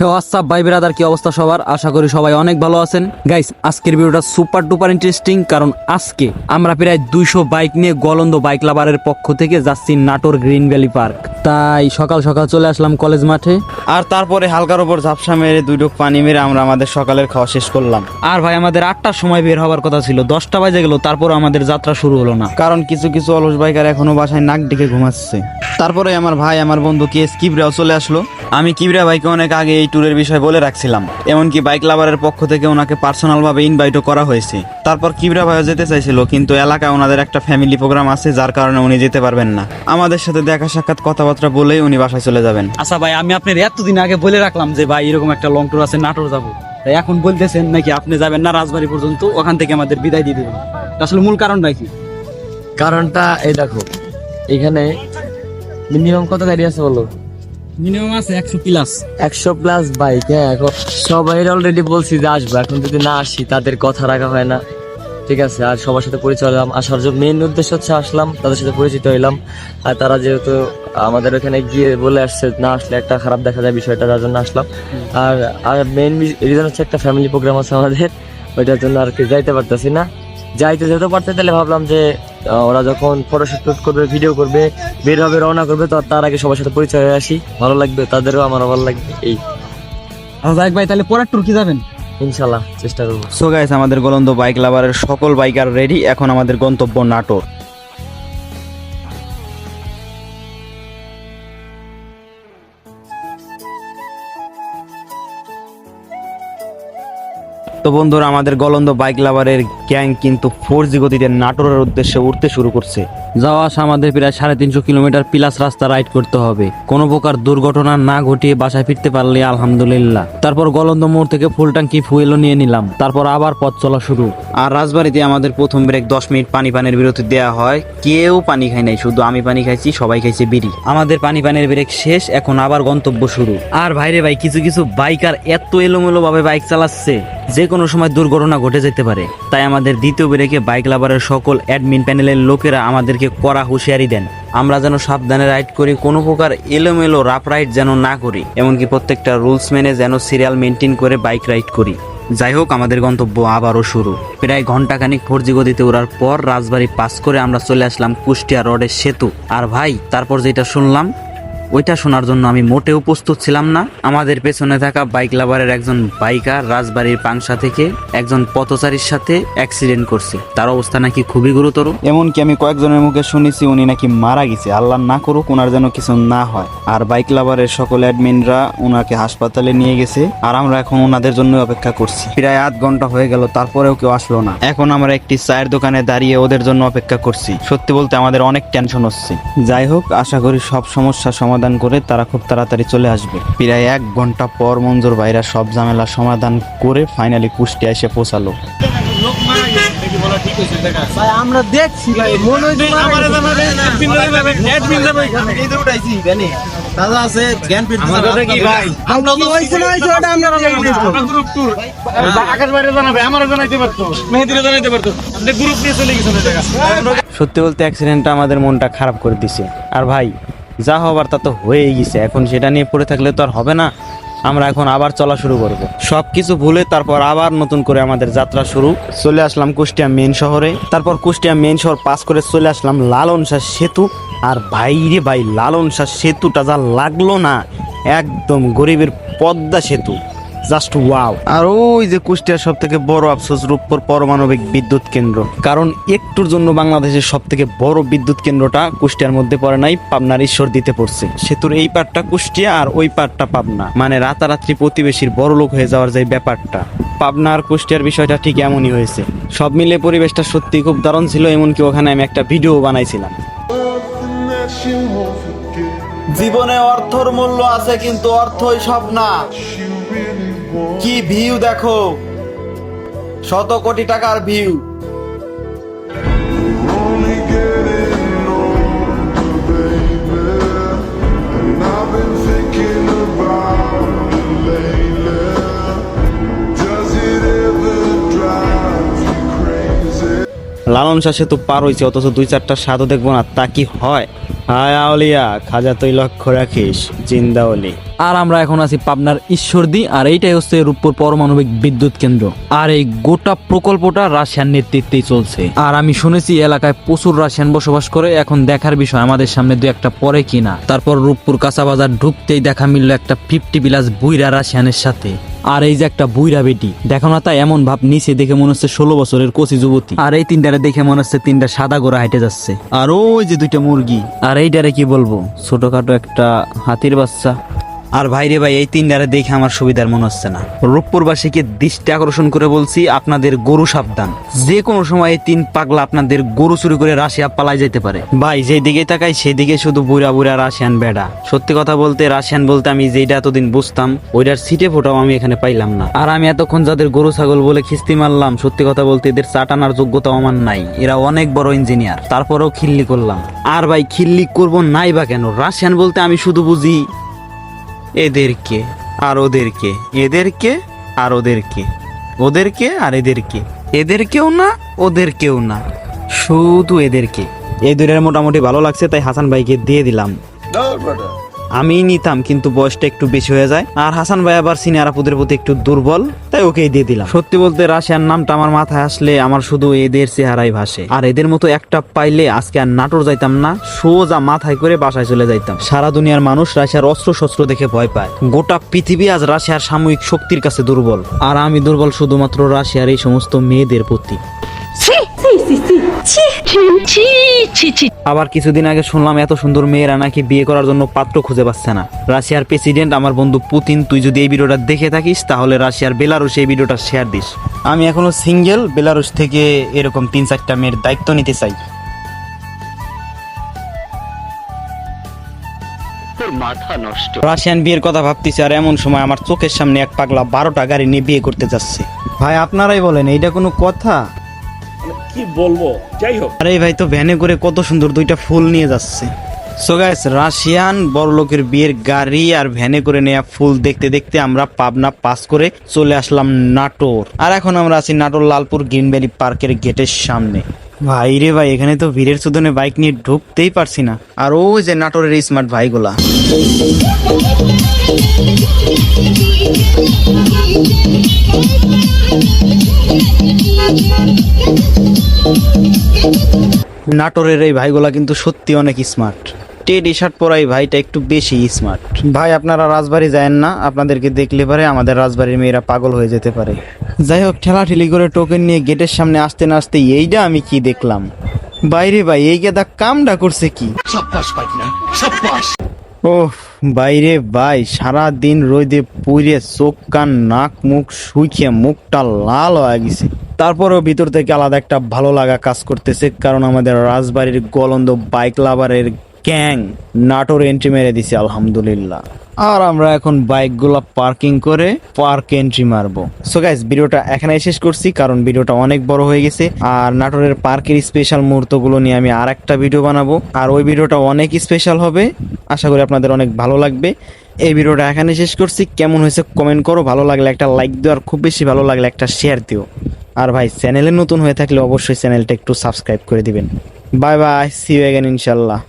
WhatsApp ভাই brother কি অবস্থা সবার? আশা করি সবাই অনেক ভালো আছেন। গাইস আজকের ভিডিওটা সুপার ডুপার ইন্টারেস্টিং কারণ আজকে আমরা প্রায় দুইশো বাইক নিয়ে গলন্দ বাইক লাভারের পক্ষ থেকে যাচ্ছি নাটোর গ্রিন ভ্যালি পার্ক। তাই সকাল সকাল চলে আসলাম কলেজ মাঠে। আর তারপরে হালকার উপর ঝাপসা মেরে দুই ডুব পানি মেরে আমরা আমাদের সকালের খাওয়া শেষ করলাম। আর ভাই আমাদের আটটার সময় বের হওয়ার কথা ছিল দশটা বাজে গেল তারপর আমাদের যাত্রা শুরু হলো না। কারণ কিছু কিছু অলস বাইকার এখনও বাসায় নাক ডেকে ঘুমাচ্ছে। তারপরে আমার ভাই আমার বন্ধু কেস কিবরাও চলে আসলো। আমি কিবরা ভাইকে অনেক আগে এই ট্যুরের বিষয় বলে রাখছিলাম। এমনকি বাইক লাভারের পক্ষ থেকে ওনাকে পার্সোনাল ভাবে ইনভাইটও করা হয়েছে। তারপর কিবরা ভাইও যেতে চাইছিল কিন্তু এলাকায় ওনাদের একটা ফ্যামিলি প্রোগ্রাম আছে যার কারণে উনি যেতে পারবেন না। আমাদের সাথে দেখা সাক্ষাৎ কথাবার্তা বলেই উনি বাসায় চলে যাবেন। আচ্ছা ভাই আমি আপনার এতদিন আগে বলে রাখলাম যে ভাই এরকম একটা লং ট্যুর আছে নাটোর যাব। তাই এখন বলতেছেন নাকি আপনি যাবেন না রাজবাড়ি পর্যন্ত ওখান থেকে আমাদের বিদায় দিয়ে দেবেন। আসলে মূল কারণটা কি? কারণটা এই দেখো এখানে মিনিমাম কত গাড়ি আছে বলো? মিনিমাম আছে একশো প্লাস একশো প্লাস বাইক হ্যাঁ এখন সবাই অলরেডি বলছি যে আসব এখন যদি না আসি তাদের কথা রাখা হয় না। ঠিক আছে, আর সবার সাথে পরিচয় হলাম। আসার জন্য মেইন উদ্দেশ্য হচ্ছে আসলাম, তাদের সাথে পরিচিত হইলাম। আর তারা যেহেতু আমাদের ওখানে গিয়ে বলে আসছে, না আসলে একটা খারাপ দেখা যায় বিষয়টা, তার জন্য আসলাম। আর আর মেইন রিজন হচ্ছে একটা ফ্যামিলি প্রোগ্রাম আছে আমাদের, ওইটার জন্য আর কি যাইতে পারতেছি না। যাইতে যেতে পারতে তাহলে ভাবলাম যে ওরা যখন ফটোশুট করবে ভিডিও করবে, বের হবে, রওনা করবে, তো তার আগে সবার সাথে পরিচয় হয়ে আসি। ভালো লাগবে, তাদেরও আমারও ভালো লাগবে, এই। ভাই, তাহলে পরের ট্যুর কি যাবেন? ইনশাল্লাহ চেষ্টা করব। সো গাইস আমাদের গোলন্দ বাইক লাভারের সকল বাইকার রেডি এখন আমাদের গন্তব্য নাটোর। তো বন্ধুরা, আমাদের গলন্দ বাইক লাভারের গ্যাং কিন্তু ফোর জি গতিতে নাটোরের উদ্দেশ্যে উঠতে শুরু করছে। যাওয়া আসা আমাদের প্রায় সাড়ে তিনশো কিলোমিটার প্লাস রাস্তা রাইড করতে হবে। কোনো প্রকার দুর্ঘটনা না ঘটিয়ে বাসায় ফিরতে পারলে আলহামদুলিল্লাহ। তারপর গলন্দ মোড় থেকে ফুল ট্যাঙ্কি ফুয়েলও নিয়ে নিলাম। তারপর আবার পথ চলা শুরু। আর রাজবাড়িতে আমাদের প্রথম ব্রেক দশ মিনিট পানি পানের বিরতি দেওয়া হয়। কেউ পানি খায় নাই, শুধু আমি পানি খাইছি, সবাই খাইছে বিড়ি। আমাদের পানি পানের ব্রেক শেষ, এখন আবার গন্তব্য শুরু। আর ভাইরে ভাই, কিছু কিছু বাইকার এত এলোমেলো ভাবে বাইক চালাচ্ছে। যে কোনো সময় দুর্ঘটনা ঘটে যেতে পারে। তাই আমাদের দ্বিতীয় ব্রেকে বাইক লাভারের সকল অ্যাডমিন প্যানেলের লোকেরা আমাদেরকে কড়া হুঁশিয়ারি দেন। আমরা যেন সাবধানে রাইড করি, কোনো প্রকার এলোমেলো রাফ রাইড যেন না করি, এমনকি প্রত্যেকটা রুলস মেনে যেন সিরিয়াল মেনটেন করে বাইক রাইড করি। যাই হোক, আমাদের গন্তব্য আবারও শুরু। প্রায় ঘন্টাখানিক ফোরজি গতিতে ওড়ার পর রাজবাড়ি পাস করে আমরা চলে আসলাম কুষ্টিয়া রোডের সেতু। আর ভাই, তারপর যেটা শুনলাম ওইটা শোনার জন্য আমি মোটেও প্রস্তুত ছিলাম না। আমাদের পেছনে থাকা বাইক লাভারের একজন বাইকার রাজবাড়ির পাংশা থেকে একজন পথচারীর সাথে অ্যাক্সিডেন্ট করছে। তার অবস্থা নাকি খুবই গুরুতর। এমনকি আমি কয়েকজনের মুখে শুনেছি, উনি নাকি মারা গেছে। আল্লাহ না করুক ওনার যেন কিছু না হয়। আর বাইক লাভারের সকল অ্যাডমিনরা ওনাকে হাসপাতালে নিয়ে গেছে, আর আমরা এখন ওনাদের জন্য অপেক্ষা করছি। প্রায় আধ ঘণ্টা হয়ে গেল, তারপরেও কেউ আসলো না। এখন আমরা একটি চায়ের দোকানে দাঁড়িয়ে ওদের জন্য অপেক্ষা করছি। সত্যি বলতে আমাদের অনেক টেনশন হচ্ছে। যাই হোক, আশা করি সব সমস্যা সমাধান করে তারা খুব তাড়াতাড়ি চলে আসবে। প্রায় এক ঘণ্টা পর মঞ্জুর ভাইরা সব ঝামেলা সমাধান করে ফাইনালি কুষ্টিয়া এসে পৌঁছালো। আমরা দেখছি ভাই মনে দাদা আছে জ্ঞান কি ভাই। আমরা তো হইছে না হইছে ওটা আমরা গ্রুপ ট্যুর আকাশ বাইরে জানাবে আমারও জানাইতে পারতো। মেহেদিরে জানাইতে পারতো। আপনি গ্রুপ নিয়ে চলে গেছেন সত্যি বলতে অ্যাক্সিডেন্টটা আমাদের মনটা খারাপ করে দিছে। আর ভাই যা হবার তা তো হয়েই গেছে। এখন সেটা নিয়ে পড়ে থাকলে তো আর হবে না। আমরা এখন আবার চলা শুরু করব। সব কিছু ভুলে তারপর আবার নতুন করে আমাদের যাত্রা শুরু। চলে আসলাম কুষ্টিয়া মেন শহরে। তারপর কুষ্টিয়া মেন শহর পাস করে চলে আসলাম লালন শাহ সেতু। আর ভাই রে ভাই লালন শাহ সেতুটা যা লাগল না, একদম গরিবের পদ্মা সেতু। Just wow. আর ওই যে কুষ্টিয়ার সব থেকে বড় আফসোস রূপপুর পারমাণবিক বিদ্যুৎ কেন্দ্র। কারণ একটুর জন্য বাংলাদেশের সব থেকে বড় বিদ্যুৎ কেন্দ্রটা কুষ্টিয়ার মধ্যে পড়ে নাই পাবনার ঈশ্বর দিতে পড়ছে। সেতুর এই পার্টটা কুষ্টিয়া আর ওই পার্টটা পাবনা। মানে রাতারাত্রি প্রতিবেশীর বড় লোক হয়ে যাওয়ার যে ব্যাপারটা। পাবনা আর কুষ্টিয়ার বিষয়টা ঠিক এমনই হয়েছে। সব মিলে পরিবেশটা সত্যি খুব দারুণ ছিল এমনকি ওখানে আমি একটা ভিডিও বানাইছিলাম। জীবনে অর্থর মূল্য আছে কিন্তু অর্থই সব না। কি ভিউ দেখো? শত কোটি টাকার ভিউ। লালন শাহ সেতু পার হয়েছে অথচ দুই চারটা সাধু দেখব না, তা কি হয়? হায় আউলিয়া, খাজা তুই লক্ষ্য রাখিস জিন্দাওলি আর আমরা এখন আছি পাবনার ঈশ্বরদী, আর এইটাই হচ্ছে রূপপুর পারমাণবিক বিদ্যুৎ কেন্দ্র। আর এই গোটা প্রকল্পটা রাশিয়ার নেতৃত্বেই চলছে। আর আমি শুনেছি এলাকায় প্রচুর রাশিয়ান বসবাস করে, এখন দেখার বিষয় আমাদের সামনে দু একটা পরে কিনা। তারপর রূপপুর কাঁচা বাজার ঢুকতেই দেখা মিলল একটা ফিফটি বিলাস বুইরা রাশিয়ানের সাথে। আর এই যে একটা বুইরা বেটি, দেখো না তাই এমন ভাব নিচে দেখে মনে হচ্ছে ষোলো বছরের কচি যুবতী। আর এই তিনটারে দেখে মনে হচ্ছে তিনটা সাদা গোড়া হেঁটে যাচ্ছে। আর ওই যে দুইটা মুরগি। আর এইটারে কি বলব? ছোটখাটো একটা হাতির বাচ্চা। আর ভাইরে ভাই, এই তিনটারে দেখে আমার সুবিধার মনে হচ্ছে না। রূপপুরবাসীকে দৃষ্টি আকর্ষণ করে বলছি, আপনাদের গরু সাবধান। যে কোনো সময় এই তিন পাগলা আপনাদের গরু চুরি করে রাশিয়া পালাই যেতে পারে। ভাই যেই দিকে তাকাই সেদিকে শুধু বুড়া বুড়া রাশিয়ান বেড়া। সত্যি কথা বলতে, রাশিয়ান বলতে আমি যেটা এতদিন বুঝতাম, ওইটার সিটে ফোটাও আমি এখানে পাইলাম না। আর আমি এতক্ষণ যাদের গরু ছাগল বলে খিস্তি মারলাম, সত্যি কথা বলতে এদের চাটানার যোগ্যতা আমার নাই। এরা অনেক বড় ইঞ্জিনিয়ার তারপরেও খিল্লি করলাম। আর ভাই, খিল্লি করব নাই বা কেন? রাশিয়ান বলতে আমি শুধু বুঝি এদেরকে আর ওদেরকে, এদেরকে আর ওদেরকে ওদেরকে আর এদেরকে, এদেরকেও না, ওদেরকেও না, শুধু এদেরকে। এই দুইটার মোটামুটি ভালো লাগছে, তাই হাসান ভাইকে দিয়ে দিলাম। আমি নিতাম, কিন্তু বয়সটা একটু বেশি হয়ে যায়। আর হাসান ভাই আবার সিনিয়র আপুদের প্রতি একটু দুর্বল, তাই ওকেই দিয়ে দিলাম। সত্যি বলতে রাশিয়ার নামটা আমার মাথায় আসলে আমার শুধু এদের চেহারাই ভাসে। আর এদের মতো একটা পাইলে আজকে আর নাটোর যাইতাম না, সোজা মাথায় করে বাসায় চলে যাইতাম। সারা দুনিয়ার মানুষ রাশিয়ার অস্ত্র শস্ত্র দেখে ভয় পায়। গোটা পৃথিবী আজ রাশিয়ার সাময়িক শক্তির কাছে দুর্বল। আর আমি দুর্বল শুধুমাত্র রাশিয়ার এই সমস্ত মেয়েদের প্রতি। আবার কিছুদিন আগে শুনলাম এত সুন্দর মেয়েরা নাকি বিয়ে করার জন্য পাত্র খুঁজে পাচ্ছে না। রাশিয়ার প্রেসিডেন্ট আমার বন্ধু পুতিন তুই যদি এই ভিডিওটা দেখে থাকিস তাহলে রাশিয়ার বেলারুস এই ভিডিওটা শেয়ার দিস। আমি এখনও সিঙ্গেল বেলারুস থেকে এরকম তিন চারটা মেয়ের দায়িত্ব নিতে চাই। রাশিয়ান বিয়ের কথা ভাবতেছি আর এমন সময় আমার চোখের সামনে এক পাগলা বারোটা গাড়ি নিয়ে বিয়ে করতে যাচ্ছে। ভাই আপনারাই বলেন এইটা কোনো কথা? কি বলব? যাই হোক আরে ভাই, তো ভ্যানে করে কত সুন্দর দুইটা ফুল নিয়ে যাচ্ছে। সো গাইস রাশিয়ান বড় লোকের বিয়ের গাড়ি আর ভ্যানে করে নেওয়া ফুল দেখতে দেখতে আমরা পাবনা পাস করে চলে আসলাম নাটোর। আর এখন আমরা আছি নাটোর লালপুর গ্রিন ভ্যালি পার্কের গেটের সামনে। ভাই রে ভাই, এখানে তো ভিড়ের সুদনে বাইক নিয়ে ঢুকতেই পারছি না। আর ওই যে নাটোরের স্মার্ট ভাইগুলা। নাটোরের এই ভাইগুলা কিন্তু সত্যি অনেক স্মার্ট টেডি শার্ট পরা এই ভাইটা একটু বেশি স্মার্ট ভাই, আপনারা রাজবাড়ি যায় না, আপনাদেরকে দেখলে পারে আমাদের রাজবাড়ির মেয়েরা পাগল হয়ে যেতে পারে। যাই হোক, ঠেলাঠেলি করে টোকেন নিয়ে গেটের সামনে আসতে না আসতে এইটা আমি কি দেখলাম? বাইরে ভাই এই গেদা কামটা করছে কি? ওহ, বাইরে ভাই সারা দিন রোদে পুড়ে চোখ, কান, নাক, মুখ শুকিয়ে মুখটা লাল হয়ে গেছে। তারপরেও ভিতর থেকে আলাদা একটা ভালো লাগা কাজ করতেছে, কারণ আমাদের রাজবাড়ির গলন্দ বাইক লাভারের গ্যাং নাটোর এন্ট্রি মেরে দিছে, আলহামদুলিল্লাহ। আর আমরা এখন বাইকগুলো পার্কিং করে পার্ক এন্ট্রি মারবো। সো গাইস ভিডিওটা এখানে শেষ করছি, কারণ ভিডিওটা অনেক বড় হয়ে গেছে। আর নাটোরের পার্কের স্পেশাল মুহূর্তগুলো নিয়ে আমি আর একটা ভিডিও বানাবো। আর ওই ভিডিওটা অনেক স্পেশাল হবে। আশা করি আপনাদের অনেক ভালো লাগবে। এই ভিডিওটা এখানে শেষ করছি। কেমন হয়েছে কমেন্ট করো। ভালো লাগলে একটা লাইক দিও, আর খুব বেশি ভালো লাগলে একটা শেয়ার দিও। আর ভাই চ্যানেলে নতুন হয়ে থাকলে অবশ্যই চ্যানেলটা একটু সাবস্ক্রাইব করে দিবেন। Bye bye see you again ইনশাল্লাহ।